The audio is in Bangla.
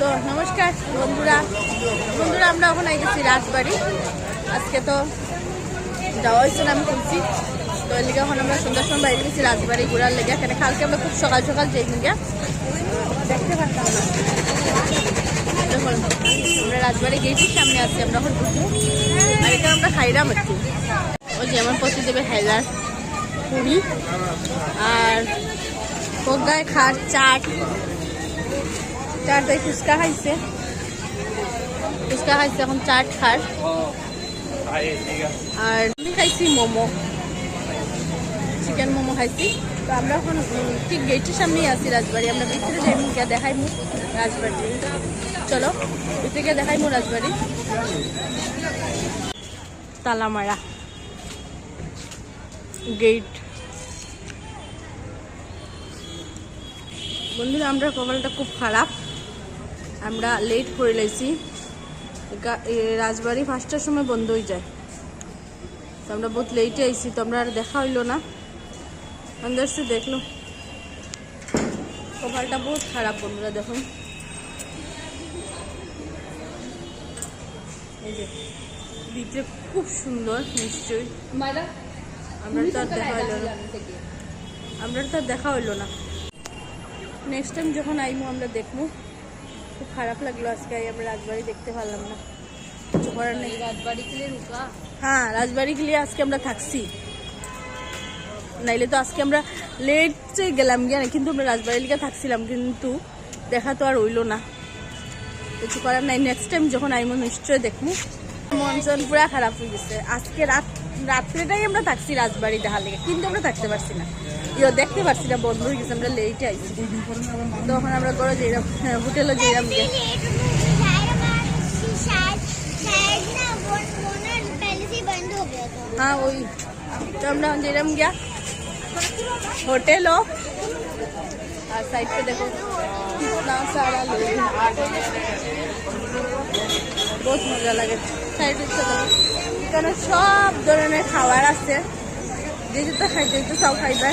তো নমস্কার, বন্ধুরা। বন্ধুরা, আমরা আই গেছি রাজবাড়ি। আজকে তো যাওয়া হয়েছে আমি খুলছি। তো এর লিগে এখন আমরা সুন্দর সুন্দর বাইরে গেছি, রাজবাড়ি ঘোরার লেগে। এখানে কালকে আমরা খুব সকাল সকাল যাই গিয়া দেখতে পারতাম আমরা রাজবাড়ি গেছি, সামনে আছি আমরা এখন ঢুকবো আর এখানে আমরা খাইলাম একটু। ওই যেমন দেবে হাইলার পুরি। আর পগায় খাট চাট। চাট দেয় ফুচকা খাইছে। ফুচকা খাইছে এখন চাট খার। আর আমি খাইছি মোমো। চিকেন মোমো খাইছি। তো আমরা এখন ঠিক গেটের সামনেই আছি রাজবাড়ি। আমরা ভিতরে যাই, মুখ দেখাই রাজবাড়ি। চলো, ভিতরে গিয়ে দেখাই মুখ রাজবাড়ি। তালামারা। গেট। বন্ধুরা, আমরা কপালটা খুব খারাপ। আমরা লেট করে লাইছি। রাজবাড়ি পাঁচটার সময় বন্ধ হয়ে যায়। তো আমরা বহুত লেটে আইছি তো আমরা আর দেখা হইল না। আন্দাজ দেখল। কপালটা বহুত খারাপ বন্ধুরা দেখুন। এই যে ভিতরে খুব সুন্দর নিশ্চয়ই। আমরা তো আর দেখা হইল না। আমরা তো আর দেখা হইল না। নেক্সট টাইম যখন আইমু আমরা দেখব খুব খারাপ লাগল আজকে আমরা রাজবাড়ি দেখতে পারলাম না। কিছু করার নেই। রাজবাড়ি খেলে রুকা হ্যাঁ রাজবাড়ি গেলে আজকে আমরা থাকছি। নাইলে তো আজকে আমরা লেটে গেলাম গিয়ে না কিন্তু আমরা রাজবাড়ি লিগে থাকছিলাম, কিন্তু দেখা তো আর হইল না। কিছু করার নাই। নেক্সট টাইম যখন আইমো নিশ্চয়ই দেখব। মনজন পুরা খারাপ হয়ে গেছে। আজকে রাত রাত্রিটাই আমরা থাকছি রাজবাড়ি দেখা কিন্তু আমরা থাকতে পারছি না। ইয়ে দেখতে পারছি না, বন্ধ হয়ে গেছে, আমরা লেটে আইছি। তখন আমরা ঘরে যেলাম হ্যাঁ, হোটেলে যেলাম হ্যাঁ ওই তো আমরা যেলাম গিয়া হোটেলও আর সাইড দেখো, কিতনা সারা লোক। বহুত মজা লাগে। সাইড এখানে সব ধরনের খাবার আছে। যে যেটা খাইতে চাও খাইবে।